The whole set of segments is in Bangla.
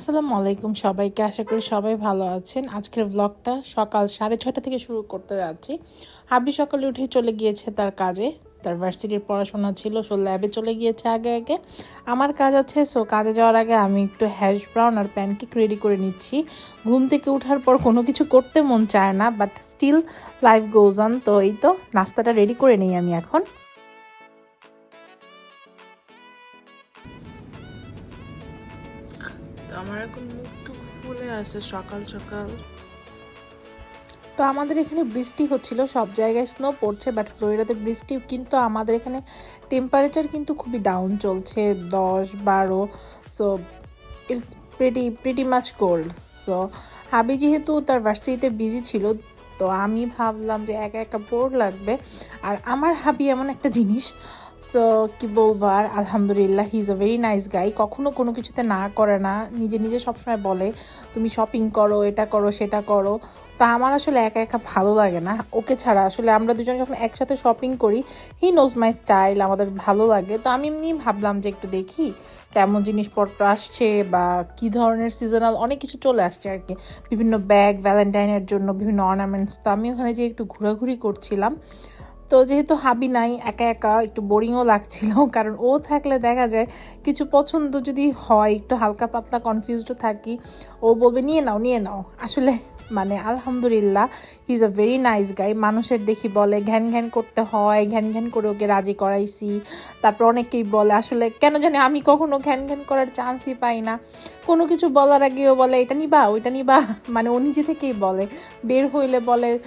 আসসালামু আলাইকুম সবাইকে, আশা করি সবাই ভালো আছেন। আজকের ব্লগটা সকাল সাড়ে ছয়টা থেকে শুরু করতে যাচ্ছি। হাবি সকালে উঠে চলে গিয়েছে তার কাজে। তার ভার্সিটির পড়াশোনা ছিল, সো ল্যাবে চলে গিয়েছে আগে আগে। আমার কাজ আছে, সো কাজে যাওয়ার আগে আমি একটু হ্যাশ ব্রাউন আর প্যানকেক রেডি করে নিচ্ছি। ঘুম থেকে ওঠার পর কোনো কিছু করতে মন চায় না but still life goes on তো এই তো, নাস্তাটা রেডি করে নিই আমি এখন। আমার এখন মুখ টুক ফুলে আছে সকাল সকাল। তো আমাদের এখানে বৃষ্টি হচ্ছিল, সব জায়গায় স্নো পড়ছে বাট ফ্লোরিডাতে বৃষ্টি, কিন্তু আমাদের এখানে টেম্পারেচার কিন্তু খুবই ডাউন চলছে, দশ, বারো so it's pretty pretty much cold so hubby যেহেতু তার ভার্সিটিতে বিজি ছিল, তো আমি ভাবলাম যে একা একা বোর লাগবে। আর আমার হাবি এমন একটা জিনিস সো কি বলব আর? আলহামদুলিল্লাহ he is a very nice guy কখনো কোনো কিছুতে না করে না। নিজে নিজে সবসময় বলে, তুমি শপিং করো, এটা করো, সেটা করো। তা আমার আসলে একা একা ভালো লাগে না। ওকে ছাড়া আসলে আমরা দুজন যখন একসাথে শপিং করি হি নোজ মাই স্টাইল আমাদের ভালো লাগে। তো আমি এমনি ভাবলাম যে একটু দেখি, কেমন জিনিসপত্র আসছে বা কি ধরনের সিজনাল অনেক কিছু চলে আসছে আর কি। বিভিন্ন ব্যাগ ভ্যালেন্টাইনের জন্য বিভিন্ন অর্নামেন্টস তো আমি ওখানে যে একটু ঘোরাঘুরি করছিলাম। তো যেহেতু হাবি নাই, একা একা একটু বোরিংও লাগছিল, কারণ ও থাকলে দেখা যায় কিছু পছন্দ যদি হয়, একটু হালকা পাতলা কনফিউজড থাকি, ও বলবে, নিয়ে নাও নিয়ে নাও। আসলে মানে আলহামদুলিল্লাহ he is a very nice guy মানুষের দেখি বলে, ঘ্যান ঘ্যান করতে হয়, ঘ্যান ঘ্যান করে ওকে রাজি করাইছি। তারপর অনেকেই বলে, আসলে কেন জানি আমি কখনো ঘ্যান ঘ্যান করার চান্সই পাই না। কোনো কিছু বলার আগেও বলে, এটা নিবা, ওইটা নিবা। মানে ও নিজে থেকেই বলে, বের হইলে বলে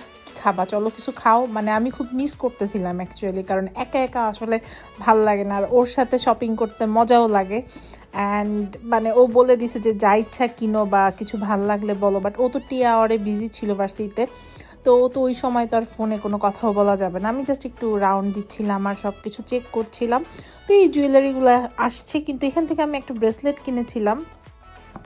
খাবা। চলো কিছু খাও। মানে আমি খুব মিস করতেছিলাম অ্যাকচুয়ালি কারণ একা একা আসলে ভালো লাগে না। আর ওর সাথে শপিং করতে মজাও লাগে। অ্যান্ড মানে ও বলে দিছে যে, যা ইচ্ছা কিনো বা কিছু ভালো লাগলে বলো। বাট ও তো টি আওয়ারে বিজি ছিল ভার্সিটিতে তো ও তো ওই সময় তো আর ফোনে কোনো কথাও বলা যাবে না। আমি জাস্ট একটু রাউন্ড দিচ্ছিলাম আর সব কিছু চেক করছিলাম। তো এই জুয়েলারিগুলো আসছে। কিন্তু এখান থেকে আমি একটা ব্রেসলেট কিনেছিলাম।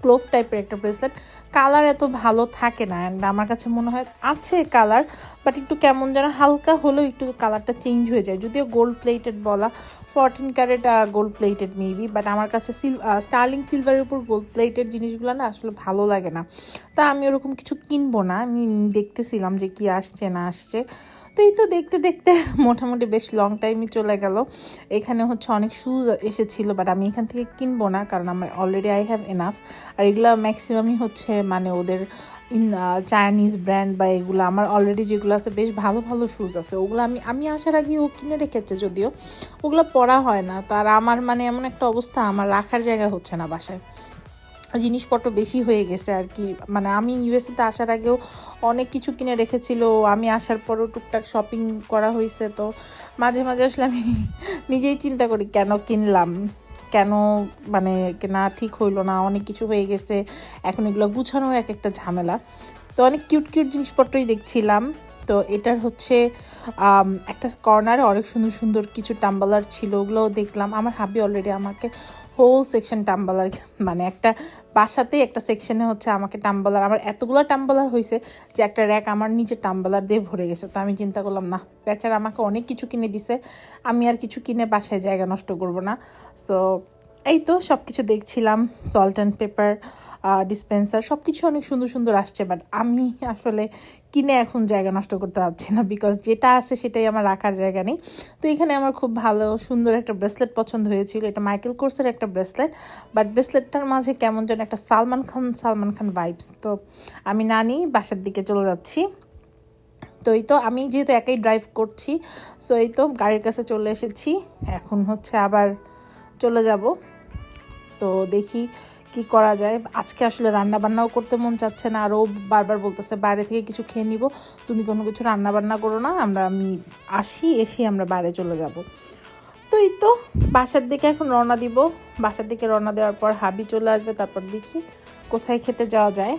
ক্লোভ টাইপের একটা ব্রেসলেট কালার এত ভালো থাকে না অ্যান্ড আমার কাছে মনে হয় আছে কালার বাট একটু কেমন যেন হালকা হলেও একটু কালারটা চেঞ্জ হয়ে যায়। যদিও গোল্ড প্লেটেড বলা fourteen carat gold plated maybe but আমার কাছে সিল স্টার্লিং সিলভারের উপর গোল্ড প্লেটেড জিনিসগুলো না আসলে ভালো লাগে না। তা আমি ওরকম কিছু কিনবো না, আমি দেখতেছিলাম যে কি আসছে না আসছে। তো এই তো, দেখতে দেখতে মোটামুটি বেশ লং টাইমই চলে গেল। এখানে হচ্ছে অনেক শুজ এসেছিল বাট আমি এখান থেকে কিনবো না, কারণ আমার অলরেডি আই হ্যাভ এনাফ আর এগুলো ম্যাক্সিমামই হচ্ছে মানে ওদের ইন চাইনিজ ব্র্যান্ড বা এগুলো, আমার অলরেডি যেগুলো আছে বেশ ভালো ভালো শুজ আছে। ওগুলো আমি আমি আসার আগে ও কিনে রেখেছে যদিও। ওগুলো পরা হয় না, তার আমার মানে এমন একটা অবস্থা, আমার রাখার জায়গা হচ্ছে না বাসায়। জিনিসপত্র বেশি হয়ে গেছে আর কি। মানে আমি ইউএসএতে আসার আগেও অনেক কিছু কিনে রেখেছিল, আমি আসার পরও টুকটাক শপিং করা হয়েছে তো। মাঝে মাঝে আসলে আমি নিজেই চিন্তা করি, কেন কিনলাম? কেন মানে না ঠিক হইল না, অনেক কিছু হয়ে গেছে। এখন এগুলো গুছানো এক একটা ঝামেলা। তো অনেক কিউট কিউট জিনিসপত্রই দেখছিলাম। তো এটার হচ্ছে একটা কর্নারে অনেক সুন্দর সুন্দর কিছু টাম্বালার ছিল, ওগুলোও দেখলাম। আমার হাবি অলরেডি আমাকে হোল সেকশন টাম্বলার মানে একটা বাসাতেই একটা সেকশনে হচ্ছে আমাকে টাম্বলার আমার এতগুলো টাম্বলার হয়েছে যে একটা র্যাক আমার নিচে টাম্বালার দিয়ে ভরে গেছে। তো আমি চিন্তা করলাম, না, বেচারা আমাকে অনেক কিছু কিনে দিছে, আমি আর কিছু কিনে বাসায় জায়গা নষ্ট করব না। সো এই তো সব কিছু দেখছিলাম সল্ট অ্যান্ড পেপার ডিসপেন্সার সব কিছু অনেক সুন্দর সুন্দর আসছে বাট আমি আসলে কিনে এখন জায়গা নষ্ট করতে পারছি না বিকজ যেটা আছে সেটাই আমার রাখার জায়গা নেই। তো এখানে আমার খুব ভালো, সুন্দর একটা ব্রেসলেট পছন্দ হয়েছিল, এটা মাইকেল কোর্সের একটা ব্রেসলেট বাট ব্রেসলেটটার মাঝে কেমন যেন একটা সালমান খান সালমান খান ভাইবস তো আমি নানি বাসার দিকে চলে যাচ্ছি। তো এই তো আমি যেহেতু একাই ড্রাইভ করছি সো এই তো গাড়ির কাছে চলে এসেছি, এখন হচ্ছে আবার চলে যাব। তো দেখি কি করা যায়? আজকে আসলে রান্না বান্নাও করতে মন চাচ্ছে না। আরও বারবার বলতেছে, বাইরে থেকে কিছু খেয়ে নিব। তুমি কোনো কিছু রান্না বান্না করো না। আমরা, আমি আসি, এসে আমরা বাইরে চলে যাব। তো এই তো, বাসার দিকে এখন রওনা দিব। বাসার দিকে রওনা দেওয়ার পর হাবি চলে আসবে, তারপর দেখি কোথায় খেতে যাওয়া যায়।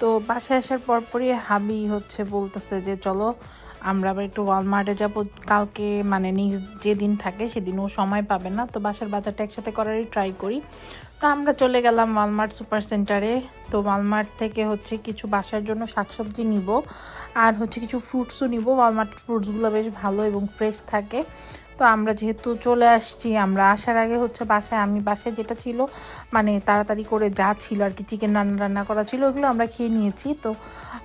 তো বাসায় আসার পরপরই হাবি হচ্ছে বলতেছে যে, চলো আমরা আবার একটু ওয়ালমার্টে যাব কালকে মানে নেক্সট যেদিন থাকে সেদিন ও সময় পাবে না, তো বাসার বাজারটা একসাথে করারই ট্রাই করি। তো আমরা চলে গেলাম ওয়ালমার্ট সুপার সেন্টারে তো ওয়ালমার্ট থেকে হচ্ছে কিছু বাসার জন্য শাকসবজি নিব, আর হচ্ছে কিছু ফ্রুটসও নিব। ওয়ালমার্ট ফ্রুটসগুলো বেশ ভালো এবং ফ্রেশ থাকে। তো আমরা যেহেতু চলে আসছি, আমরা আসার আগে হচ্ছে বাসায়, আমি বাসায় যেটা ছিল মানে তাড়াতাড়ি করে যা ছিল আর কি চিকেন রান্না রান্না করা ছিল, ওগুলো আমরা খেয়ে নিয়েছি। তো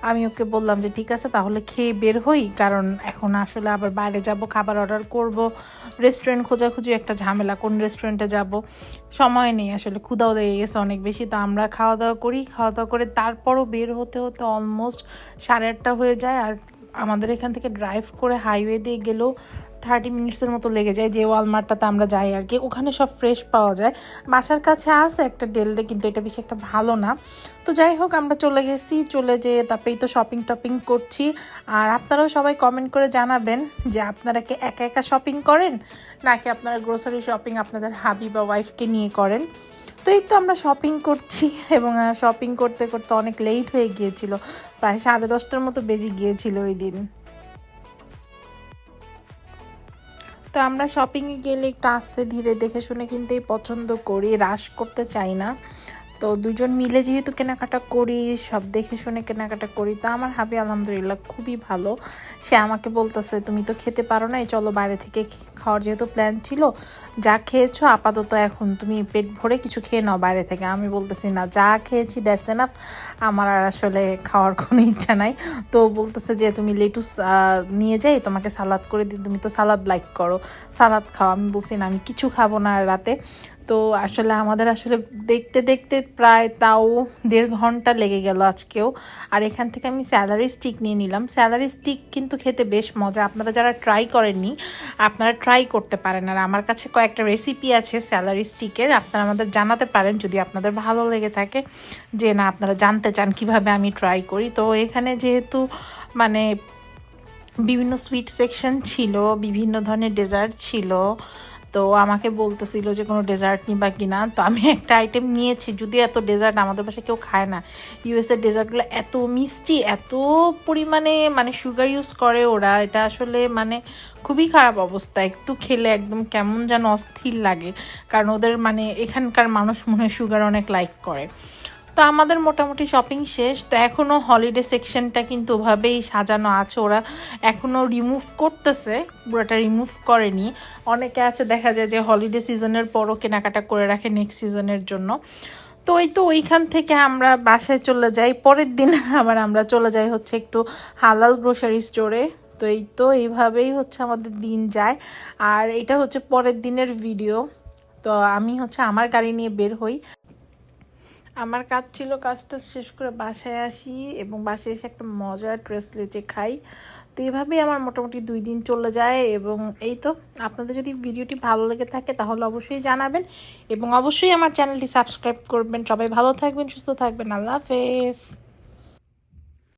আমি ওকে বললাম যে, ঠিক আছে, তাহলে খেয়ে বের হই, কারণ এখন আসলে আবার বাইরে যাব, খাবার অর্ডার করব। রেস্টুরেন্ট খোঁজাখুঁজি একটা ঝামেলা, কোন রেস্টুরেন্টে যাব? সময় নেই, আসলে ক্ষুদাও লেগে গেছে অনেক বেশি, তো আমরা খাওয়া দাওয়া করি খাওয়া দাওয়া করে তারপরও বের হতে হতে অলমোস্ট সাড়ে আটটা হয়ে যায়, আর আমাদের এখান থেকে ড্রাইভ করে হাইওয়ে দিয়ে গেলেও থার্টি মিনিটসের মতো লেগে যায়, যে ওয়ালমার্টটাতে আমরা যাই আর কি। ওখানে সব ফ্রেশ পাওয়া যায়। বাসার কাছে আছে একটা ডেলডে কিন্তু এটা বেশি একটা ভালো না। তো যাই হোক, আমরা চলে গেছি, চলে যেয়ে তারপরেই তো শপিং টপিং করছি। আর আপনারাও সবাই কমেন্ট করে জানাবেন যে আপনারা কি একা একা শপিং করেন? নাকি আপনারা গ্রোসারি শপিং আপনাদের হাবি বা ওয়াইফকে নিয়ে করেন? তো এই তো আমরা শপিং করছি এবং শপিং করতে করতে অনেক লেট হয়ে গিয়েছিল। প্রায় সাড়ে দশটার মতো বেজে গিয়েছিল ওই দিন। তো আমরা শপিংয়ে গেলে একটু আস্তে ধীরে দেখে শুনে এই পছন্দ করি রাশ করতে চাই না। তো দুজন মিলে যেহেতু কেনাকাটা করি, সব দেখে শুনে কেনাকাটা করি, তো আমার হাবি আলহামদুলিল্লাহ খুবই ভালো। সে আমাকে বলতেছে, তুমি তো খেতে পারো না চলো বাইরে থেকে খাওয়ার যেহেতু প্ল্যান ছিল, যা খেয়েছো আপাতত এখন তুমি পেট ভরে কিছু খেয়ে নাও বাইরে থেকে। আমি বলতেছি, না, যা খেয়েছি দ্যাটস এনাফ আমার আর আসলে খাওয়ার কোনো ইচ্ছা নাই। তো বলতেছে যে, তুমি লেটুস নিয়ে যাই, তোমাকে সালাদ করে দিই। তুমি তো সালাদ লাইক করো। সালাদ খাও। আমি বলছি, না, আমি কিছু খাব না রাতে। তো আসলে আমাদের আসলে দেখতে দেখতে প্রায় তাও দেড় ঘণ্টা লেগে গেল আজকেও। আর এখান থেকে আমি স্যালারি স্টিক নিয়ে নিলাম। স্যালারি স্টিক কিন্তু খেতে বেশ মজা। আপনারা যারা ট্রাই করেননি, আপনারা ট্রাই করতে পারেন। আর আমার কাছে কয়েকটা রেসিপি আছে স্যালারি স্টিকের। আপনারা আমাদের জানাতে পারেন যদি আপনাদের ভালো লেগে থাকে যে, না, আপনারা জানতে চান কীভাবে আমি ট্রাই করি। তো এখানে যেহেতু মানে বিভিন্ন সুইট সেকশন ছিল, বিভিন্ন ধরনের ডেজার্ট ছিল তো আমাকে বলতেছিল যে কোনো ডেজার্ট নিবা কিনা। তো আমি একটা আইটেম নিয়েছি যদি এত ডেজার্ট আমাদের পাশে কেউ খায় না। ইউএসের ডেজার্টগুলো এত মিষ্টি, এত পরিমাণে মানে সুগার ইউজ করে ওরা। এটা আসলে মানে খুবই খারাপ অবস্থা। একটু খেলে একদম কেমন যেন অস্থির লাগে। কারণ ওদের মানে এখানকার মানুষ মনে হয় সুগার অনেক লাইক করে। তো আমাদের মোটামুটি শপিং শেষ। তো এখনও হলিডে সেকশনটা কিন্তু ওভাবেই সাজানো আছে। ওরা এখনও রিমুভ করতেছে, পুরোটা রিমুভ করেনি। অনেকে আছে, দেখা যায় যে হলিডে সিজনের পরও কেনাকাটা করে রাখে নেক্সট সিজনের জন্য। তো ওই তো ওইখান থেকে আমরা বাসায় চলে যাই। পরের দিন আবার আমরা চলে যাই হচ্ছে একটু হালাল গ্রোসারি স্টোরে তো এই তো এইভাবেই হচ্ছে আমাদের দিন যায়। আর এটা হচ্ছে পরের দিনের ভিডিও তো আমি হচ্ছে আমার গাড়ি নিয়ে বের হই। আমার কাজ ছিল কাজটা শেষ করে বাসায় আসি এবং বাসায় এসে একটা মজার ড্রেস লেচে খাই। তো এভাবেই আমার মোটামুটি দুই দিন চলে যায় এবং এই তো, আপনাদের যদি ভিডিওটি ভালো লেগে থাকে তাহলে অবশ্যই জানাবেন এবং অবশ্যই আমার চ্যানেলটি সাবস্ক্রাইব করবেন। সবাই ভালো থাকবেন, সুস্থ থাকবেন। আল্লাহ হাফেজ।